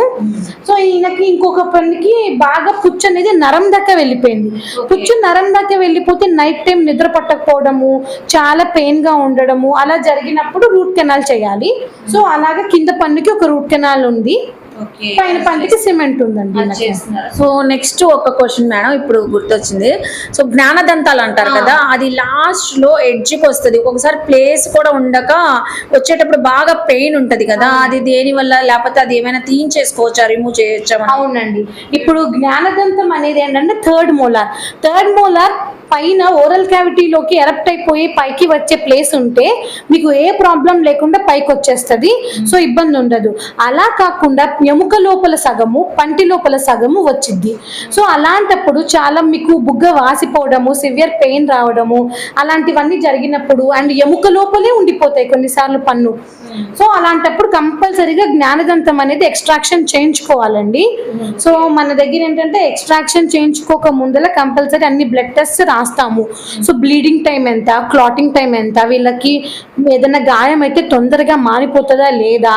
సో ఈయనకి ఇంకొక పంటికి బాగా పుచ్చు అనేది నరం దాకా వెళ్ళిపోయింది. పుచ్చు నరం దాకా వెళ్ళిపోతే నైట్ టైం నిద్ర పట్టకపోవడము చాలా పెయిన్గా ఉండడము అలా జరిగినప్పుడు రూట్ కెనాల్ చేయాలి. సో అలాగే కింద పన్నుకి ఒక రూట్ కెనాల్ ఉంది. పైన పంటికి సిమెంట్ ఉందండి సో నెక్స్ట్ ఒక క్వశ్చన్ మేడం ఇప్పుడు గుర్తొచ్చింది. సో జ్ఞానదంతాలు అంటారు కదా అది లాస్ట్లో ఎడ్జ్కి వస్తుంది. ఒక్కొక్కసారి ప్లేస్ కూడా ఉండక వచ్చేటప్పుడు బాగా పెయిన్ ఉంటది కదా అది దేని వల్ల? లేకపోతే అది ఏమైనా తీయించేసుకోవచ్చా రిమూవ్ చేయొచ్చా? అవునండి. ఇప్పుడు జ్ఞానదంతం అనేది ఏంటంటే థర్డ్ మోలార్ థర్డ్ మోలార్ పైన ఓరల్ క్యావిటీలోకి ఎరప్ట్ అయిపోయి పైకి వచ్చే ప్లేస్ ఉంటే మీకు ఏ ప్రాబ్లం లేకుండా పైకి వచ్చేస్తుంది. సో ఇబ్బంది ఉండదు. అలా కాకుండా ఎముక లోపల సగము పంటి లోపల సగము వచ్చింది సో అలాంటప్పుడు చాలా మీకు బుగ్గ వాసిపోవడము సివియర్ పెయిన్ రావడము అలాంటివన్నీ జరిగినప్పుడు అండ్ ఎముక లోపలే ఉండిపోతాయి కొన్నిసార్లు పన్ను. సో అలాంటప్పుడు కంపల్సరీగా జ్ఞానదంతం అనేది ఎక్స్ట్రాక్షన్ చేయించుకోవాలండి. సో మన దగ్గర ఏంటంటే ఎక్స్ట్రాక్షన్ చేయించుకోక ముందర కంపల్సరీ అన్ని బ్లడ్ టెస్ట్ రాస్తాము. సో బ్లీడింగ్ టైం ఎంత క్లాటింగ్ టైం ఎంత వీళ్ళకి ఏదైనా గాయం అయితే తొందరగా మారిపోతుందా లేదా?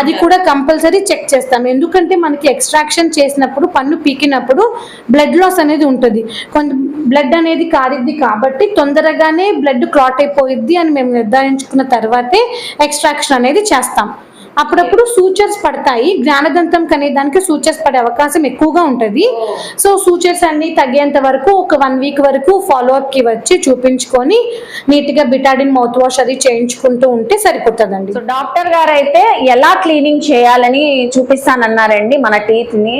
అది కూడా కంపల్సరీ చెక్ చేస్తాం ఎందుకంటే మనకి ఎక్స్ట్రాక్షన్ చేసినప్పుడు పన్ను పీకినప్పుడు బ్లడ్ లాస్ అనేది ఉంటుంది. కొంత బ్లడ్ అనేది కారిద్ది కాబట్టి తొందరగానే బ్లడ్ క్లాట్ అయిపోయిద్ది అని మేము నిర్ధారించుకున్న తర్వాతే ఎక్స్ట్రాక్షన్ అనేది చేస్తాం. అప్పుడప్పుడు సూచర్స్ పడతాయి. జ్ఞానదంతం కనే దానికి సూచర్స్ పడే అవకాశం ఎక్కువగా ఉంటుంది. సో సూచర్స్ అన్ని తగ్గేంత వరకు ఒక వన్ వీక్ వరకు ఫాలో అప్కి వచ్చి చూపించుకొని నీట్గా బిటాడిన్ మౌత్ వాష్ అది చేయించుకుంటూ ఉంటే సరిపోతుందండి. సో డాక్టర్ గారు అయితే ఎలా క్లీనింగ్ చేయాలని చూపిస్తానన్నారండి మన టీత్ని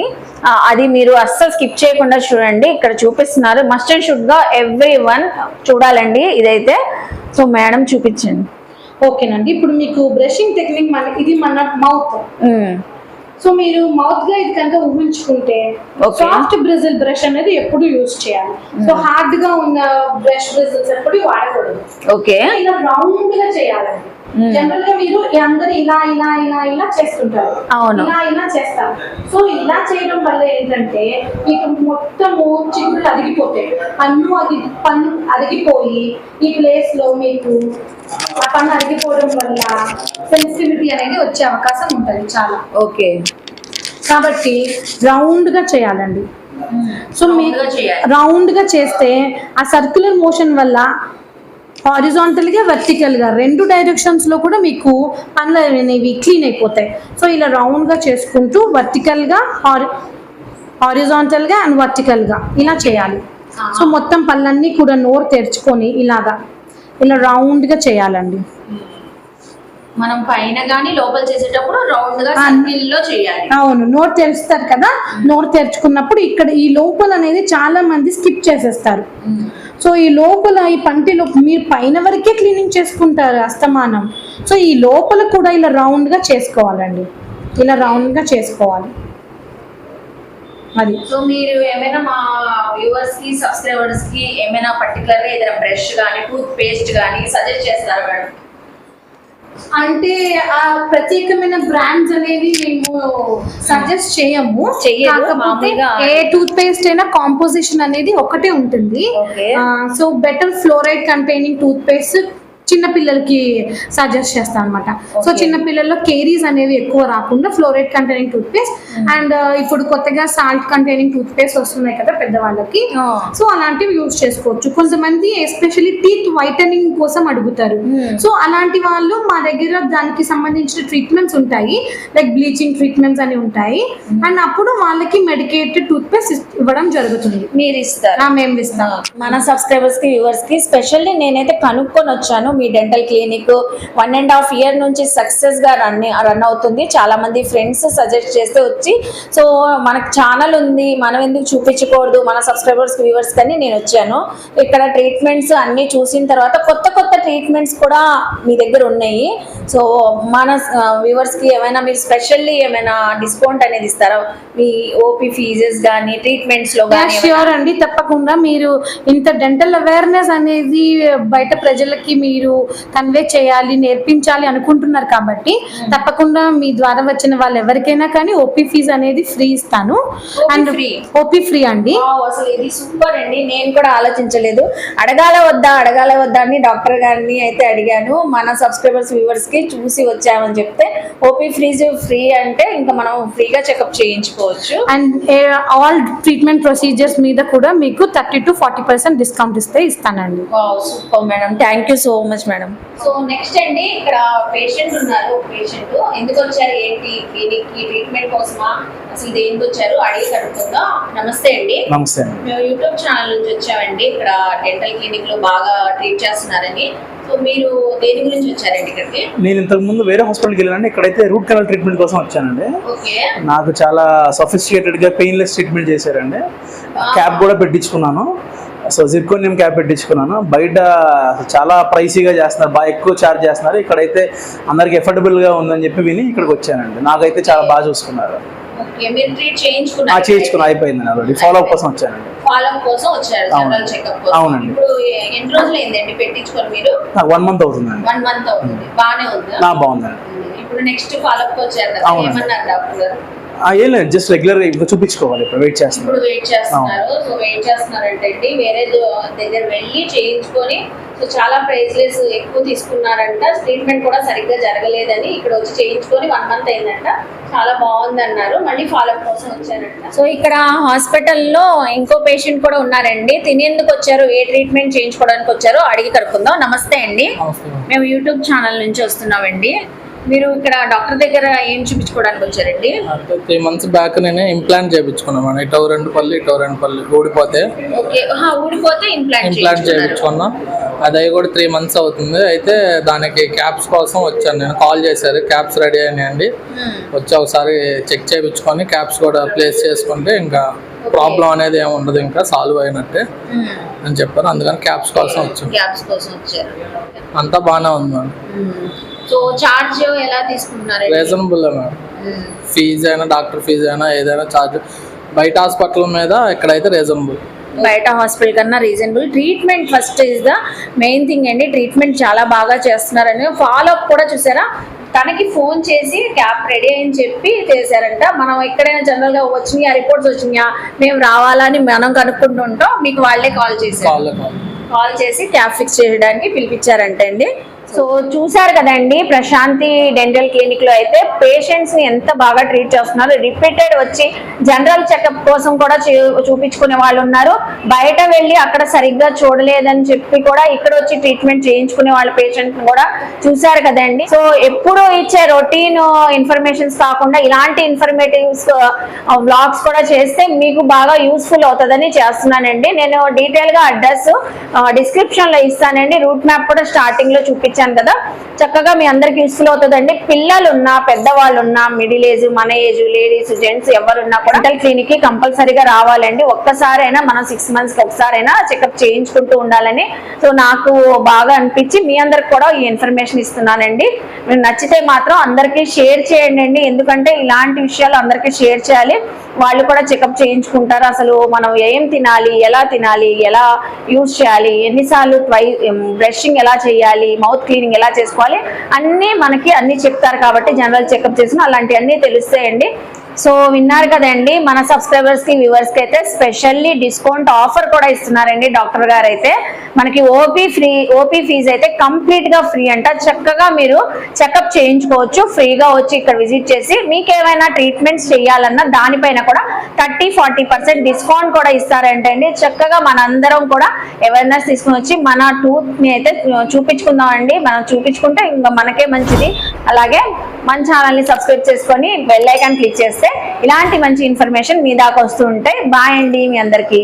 అది మీరు అస్సలు స్కిప్ చేయకుండా చూడండి. ఇక్కడ చూపిస్తున్నారు. మస్ట్ అండ్ షుడ్గా ఎవ్రీ వన్ చూడాలండి ఇదైతే. సో మేడం చూపించండి. ఓకేనండి. ఇప్పుడు మీకు బ్రషింగ్ టెక్నిక్ మన ఇది మన మౌత్ సో మీరు మౌత్గా ఇది కనుక ఊహించుకుంటే. సాఫ్ట్ బ్రిజిల్ బ్రష్ అనేది ఎప్పుడు యూజ్ చేయాలి. సో హార్డ్గా ఉన్న బ్రష్ బ్రిజిల్స్ ఎప్పుడు వాడకూడదు. ఓకే. ఇలా రౌండ్గా చేయాలండి. జనరల్గా మీరు అందరు ఇలా ఇలా ఇలా ఇలా చేస్తుంటారు. అవును. ఇలా ఇలా చేస్తారు. సో ఇలా చేయడం వల్ల ఏంటంటే మీకు మొత్తము చిగుళ్ళు అరిగిపోతాయి పన్ను అది పన్ను అరిగిపోయి ఈ ప్లేస్లో మీకు ఆ పన్ను అరిగిపోవడం వల్ల సెన్సిటివిటీ అనేది వచ్చే అవకాశం ఉంటుంది చాలా. ఓకే. కాబట్టి రౌండ్గా చేయాలండి. సో Round మీరు. రౌండ్గా చేస్తే ఆ సర్క్యులర్ మోషన్ వల్ల హారిజాంటల్గా వర్టికల్గా రెండు డైరెక్షన్స్లో కూడా మీకు పనులు అనేవి క్లీన్ అయిపోతాయి. సో ఇలా రౌండ్గా చేసుకుంటూ వర్టికల్గా హారిజాంటల్గా అండ్ వర్టికల్గా ఇలా చేయాలి. సో మొత్తం పళ్ళన్నీ కూడా నోరు తెరుచుకొని ఇలాగా ఇలా రౌండ్గా చేయాలండి. మనం పైన గానీ లోపల చేసేటప్పుడు రౌండ్గా లో చేయాలి. అవును నోరు తెరుస్తారు కదా? నోరు తెరుచుకున్నప్పుడు ఇక్కడ ఈ లోపల అనేది చాలా మంది స్కిప్ చేసేస్తారు. సో ఈ లోపల ఈ పంటిలో మీరు పైన వరకే క్లీనింగ్ చేసుకుంటారు అస్తమానం. సో ఈ లోపల కూడా ఇలా రౌండ్గా చేసుకోవాలండి. ఇలా రౌండ్గా చేసుకోవాలి. అది. సో మీరు ఏమైనా మా వ్యూవర్స్కి సబ్స్క్రైబర్స్కి ఏమైనా పర్టికులర్గా ఏదైనా బ్రష్ గానీ టూత్ పేస్ట్ గానీ సజెస్ట్ చేస్తారా మేడం? అంటే ఆ ప్రత్యేకమైన బ్రాండ్స్ అనేవి మేము సజెస్ట్ చేయము. ఏ టూత్ పేస్ట్ అయినా కాంపోజిషన్ అనేది ఒకటే ఉంటుంది. So better fluoride containing toothpaste చిన్న పిల్లలకి సజెస్ట్ చేస్తాను అనమాట సో Okay. చిన్న పిల్లల్లో కేరీస్ అనేవి ఎక్కువ రాకుండా fluoride containing toothpaste and ఇప్పుడు కొత్తగా సాల్ట్ కంటైనింగ్ టూత్ పేస్ట్ వస్తున్నాయి కదా పెద్దవాళ్ళకి. Oh. సో అలాంటివి యూజ్ చేసుకోవచ్చు. కొంతమంది ఎస్పెషల్లీ టీత్ వైటనింగ్ కోసం అడుగుతారు. Hmm. సో అలాంటి వాళ్ళు మా దగ్గర దానికి సంబంధించిన ట్రీట్మెంట్స్ ఉంటాయి. లైక్ బ్లీచింగ్ ట్రీట్మెంట్స్ అని ఉంటాయి. అండ్ అప్పుడు వాళ్ళకి మెడికేటెడ్ టూత్ పేస్ట్ ఇవ్వడం జరుగుతుంది. మీరు ఇస్తారు. మేము ఇస్తాం. మన సబ్స్క్రైబర్స్కి వ్యూవర్స్కి స్పెషల్లీ నేనైతే కనుక్కొని వచ్చాను. మీ dental clinic one and half year నుంచి సక్సెస్గా రన్ రన్ అవుతుంది. చాలా మంది ఫ్రెండ్స్ సజెస్ట్ చేస్తే వచ్చి సో మనకు ఛానల్ ఉంది మనం ఎందుకు చూపించకూడదు? మన సబ్స్క్రైబర్స్ వ్యూవర్స్ కానీ నేను వచ్చాను. ఇక్కడ ట్రీట్మెంట్స్ అన్ని చూసిన తర్వాత కొత్త కొత్త ట్రీట్మెంట్స్ కూడా మీ దగ్గర ఉన్నాయి. సో మన వ్యూవర్స్కి ఏమైనా మీరు స్పెషల్లీ ఏమైనా డిస్కౌంట్ అనేది ఇస్తారా? మీ ఓపీ ఫీజెస్ కానీ ట్రీట్మెంట్స్లో కానీ ష్యూర్ అండి. తప్పకుండా మీరు ఇంత డెంటల్ అవేర్నెస్ అనేది బయట ప్రజలకి మీరు కన్వే చేయాలి నేర్పించాలి అనుకుంటున్నారు కాబట్టి తప్పకుండా మీ ద్వారా వచ్చిన వాళ్ళు ఎవరికైనా కానీ ఓపీ ఫీజ్ అనేది ఫ్రీ ఇస్తాను. అండ్? ఓపీ ఫ్రీ అండి. అసలు ఇది సూపర్ అండి. నేను కూడా ఆలోచించలేదు. అడగాల వద్దా అడగాల వద్దా అని డాక్టర్ గారిని అయితే అడిగాను. మన సబ్స్క్రైబర్స్ వ్యూవర్స్కి చూసి వచ్చామని చెప్తే ఓపీ ఫ్రీజ్ ఫ్రీ అంటే ఇంకా మనం ఫ్రీగా చెకప్ చేయించుకోవచ్చు. అండ్ ఆల్ ట్రీట్మెంట్ ప్రొసీజర్స్ మీద కూడా మీకు thirty to forty percent discount ఇస్తే ఇస్తానండి. Super madam thank you so much madam. So next అండి ఇక్కడ పేషెంట్ ఉన్నారు పేషెంట్. ఎందుకు వచ్చారు ఏంటి క్లినిక్కి ట్రీట్మెంట్ కోసమా? అసలు దేనికి వచ్చారు? అడిగి కనుక్కుందాం. నమస్తే అండి. నమస్తే మేము యూట్యూబ్ ఛానల్ నుంచి వచ్చామండి. ఇక్కడ డెంటల్ క్లినిక్లో బాగా ట్రీట్ చేస్తున్నారని. సో మీరు దేని గురించి వచ్చారండి ఇక్కడికి? నేను ఇంతకు ముందు వేరే హాస్పిటల్కి వెళ్ళానండి. ఇక్కడైతే రూట్ కెనాల్ ట్రీట్మెంట్ కోసం వచ్చానండి. ఓకే. నాకు చాలా sophisticated గా పెయిన్లెస్ ట్రీట్మెంట్ చేశారండి. క్యాప్ కూడా పెట్టించుకున్నాను. సో జిర్కోనియం క్యాప్ పెట్టించుకున్నాను. బయట చాలా ప్రైసీగా చేస్తున్నారు బాగా ఎక్కువ ఛార్జ్ చేస్తున్నారు. ఇక్కడైతే అందరికి affordable గా ఉందని చెప్పి విని ఇక్కడికి వచ్చానండి. నాకైతే చాలా బాగా చూసుకున్నారు. చేయించుకుని అయిపోయింది ఆల్రెడీ ఫాలో అప్ కోసం వచ్చానండి. ఫాలో అప్ కోసం వచ్చారు అవును. జనరల్ చెకప్ కోసం. అవునండి. ఇప్పుడు ఎ- ఎన్ని రోజులు అయిందండి పెట్టించుకొని మీరు? నాకు వన్ మంత్ అవుతుందండి. వన్ మంత్ అవుతుంది. బాగానే ఉంది? నా బాగుందండి. ఇప్పుడు నెక్స్ట్ ఫాలో అప్ వచ్చారు కదా అవునండి. ఏమన్నారు డాక్టర్ గారు? ఆ, ఏం లేదు జస్ట్ రెగ్యులర్గా ఇప్పుడు చూపించుకోవాలి ఇప్పుడు వెయిట్ చేస్తున్నారు ఇప్పుడు వెయిట్ చేస్తున్నారు. సో వెయిట్ చేస్తున్నారంటే అండి వేరే దగ్గర వెళ్ళి చేయించుకొని సో చాలా ప్రైస్లెస్ ఎక్కువ తీసుకున్నారంట. ట్రీట్మెంట్ కూడా సరిగ్గా జరగలేదని ఇక్కడ వచ్చి చేయించుకొని వన్ మంత్ అయిందంట. చాలా బాగుంది అన్నారు మళ్ళీ ఫాలోఅప్ కోసం వచ్చారంట. సో ఇక్కడ హాస్పిటల్లో ఇంకో పేషెంట్ కూడా ఉన్నారండి. తినేందుకు వచ్చారు ఏ ట్రీట్మెంట్ చేయించుకోవడానికి వచ్చారో అడిగి కనుక్కుందాం. నమస్తే అండి. మేము యూట్యూబ్ ఛానల్ నుంచి వస్తున్నామండి. మీరు ఇక్కడ డాక్టర్ దగ్గర ఏం చూపించుకోవడానికి వచ్చారండి? అంటే త్రీ మంత్స్ బ్యాక్ నేను ఇంప్లాంట్ చేయించుకున్నాను ఇటో రెండు పళ్ళు ఇటో రెండు పళ్ళు ఊడిపోతే ఊడిపోతే ఇంప్లాంట్ ఇంప్లాంట్ చేయించుకున్నా. అది కూడా త్రీ మంత్స్ అవుతుంది. అయితే దానికి క్యాప్స్ కోసం వచ్చాను నేను. కాల్ చేశారు. క్యాప్స్ రెడీ అయినాయండి. వచ్చి ఒకసారి చెక్ చేయించుకొని క్యాప్స్ కూడా ప్లేస్ చేసుకుంటే ఇంకా ప్రాబ్లం అనేది ఏమి ఉండదు. ఇంకా సాల్వ్ అయినట్టే. అని చెప్పారు. అందుకని క్యాప్స్ కోసం వచ్చాను. అంతా బాగానే ఉంది మేడం. సో చార్జ్ ఎలా తీసుకుంటున్నారు రీజనబుల్ మేడం. ఫీజు అయినా డాక్టర్ ఫీజు అయినా ఏదైనా ఛార్జ్ బయట హాస్పిటల్ మీద ఇక్కడైతే రీజనబుల్ బయట హాస్పిటల్ కన్నా reasonable treatment first is the main thing అండి. ట్రీట్మెంట్ చాలా బాగా చేస్తున్నారని. ఫాలో అప్ కూడా చూసారా? తనకి ఫోన్ చేసి క్యాప్ రెడీ అని చెప్పి చేశారంట. మనం ఎక్కడైనా జనరల్గా వచ్చినాయా రిపోర్ట్స్ వచ్చినాయా మేము రావాలని మనం కనుక్కుంటుంటాం. మీకు వాళ్ళే కాల్ చేశారు. కాల్ చేసి క్యాబ్ ఫిక్స్ చేయడానికి పిలిపించారంట అండి. సో చూసారు కదండి ప్రశాంతి డెంటల్ క్లినిక్లో అయితే పేషెంట్స్ని ఎంత బాగా ట్రీట్ చేస్తున్నారు. రిపీటెడ్ వచ్చి జనరల్ చెకప్ కోసం కూడా చూ- చూపించుకునే వాళ్ళు ఉన్నారు. బయట వెళ్ళి అక్కడ సరిగ్గా చూడలేదని చెప్పి కూడా ఇక్కడ వచ్చి ట్రీట్మెంట్ చేయించుకునే వాళ్ళ పేషెంట్ కూడా చూసారు కదండి. సో ఎప్పుడు ఇచ్చే రొటీన్ ఇన్ఫర్మేషన్స్ కాకుండా ఇలాంటి ఇన్ఫర్మేటివ్స్ వ్లాగ్స్ uh, కూడా చేస్తే మీకు బాగా యూస్ఫుల్ అవుతుందని చేస్తున్నానండి. నేను డీటెయిల్గా అడ్రస్ డిస్క్రిప్షన్ uh, లో ఇస్తానండి. రూట్ మ్యాప్ కూడా స్టార్టింగ్లో చూపించాను. కదా. చక్కగా మీ అందరికి యూస్ఫుల్ అవుతుందండి. పిల్లలు పెద్దవాళ్ళున్నా పెద్దవాళ్ళు మిడిల్ ఏజ్ మన ఏజ్ లేడీస్ జెంట్స్ ఎవరున్నా డెంటల్ క్లినిక్కి కంపల్సరీగా రావాలండి. ఒక్కసారైనా మనం సిక్స్ మంత్స్కి ఒకసారైనా చెకప్ చేయించుకుంటూ ఉండాలని. సో నాకు బాగా అనిపించి మీ అందరికి కూడా ఈ ఇన్ఫర్మేషన్ ఇస్తున్నానండి. మీరు నచ్చితే మాత్రం అందరికీ షేర్ చేయండి అండి. ఎందుకంటే ఇలాంటి విషయాలు అందరికీ షేర్ చేయాలి. వాళ్ళు కూడా చెకప్ చేయించుకుంటారు. అసలు మనం ఏం తినాలి ఎలా తినాలి ఎలా యూజ్ చేయాలి ఎన్నిసార్లు ట్వై బ్రషింగ్ ఎలా చేయాలి మౌత్ క్లీనింగ్ ఎలా చేసుకోవాలి? అన్నీ మనకి అన్ని చెప్తారు కాబట్టి జనరల్ చెకప్ చేసిన అలాంటివన్నీ తెలుస్తాయండి. సో విన్నారు కదండి మన సబ్స్క్రైబర్స్కి వ్యూవర్స్కి అయితే స్పెషల్లీ డిస్కౌంట్ ఆఫర్ కూడా ఇస్తున్నారండి డాక్టర్ గారు అయితే. మనకి ఓపీ ఫ్రీ ఓపీ ఫీజు అయితే కంప్లీట్గా ఫ్రీ అంట. చక్కగా మీరు చెకప్ చేయించుకోవచ్చు ఫ్రీగా వచ్చి ఇక్కడ విజిట్ చేసి మీకు ఏమైనా ట్రీట్మెంట్స్ చేయాలన్నా దానిపైన కూడా థర్టీ ఫార్టీ పర్సెంట్ డిస్కౌంట్ కూడా ఇస్తారంటే అండి చక్కగా మనందరం కూడా అవేర్నెస్ తీసుకుని వచ్చి మన టూత్ని అయితే చూపించుకుందాం అండి మనం చూపించుకుంటే ఇంకా మనకే మంచిది. అలాగే మన ఛానల్ని సబ్స్క్రైబ్ చేసుకొని బెల్ ఐకాన్ క్లిక్ చేస్తాం ఇలాంటి మంచి ఇన్ఫర్మేషన్ మీ దాకా వస్తుంటే బాయ్ అండి మీ అందరికీ.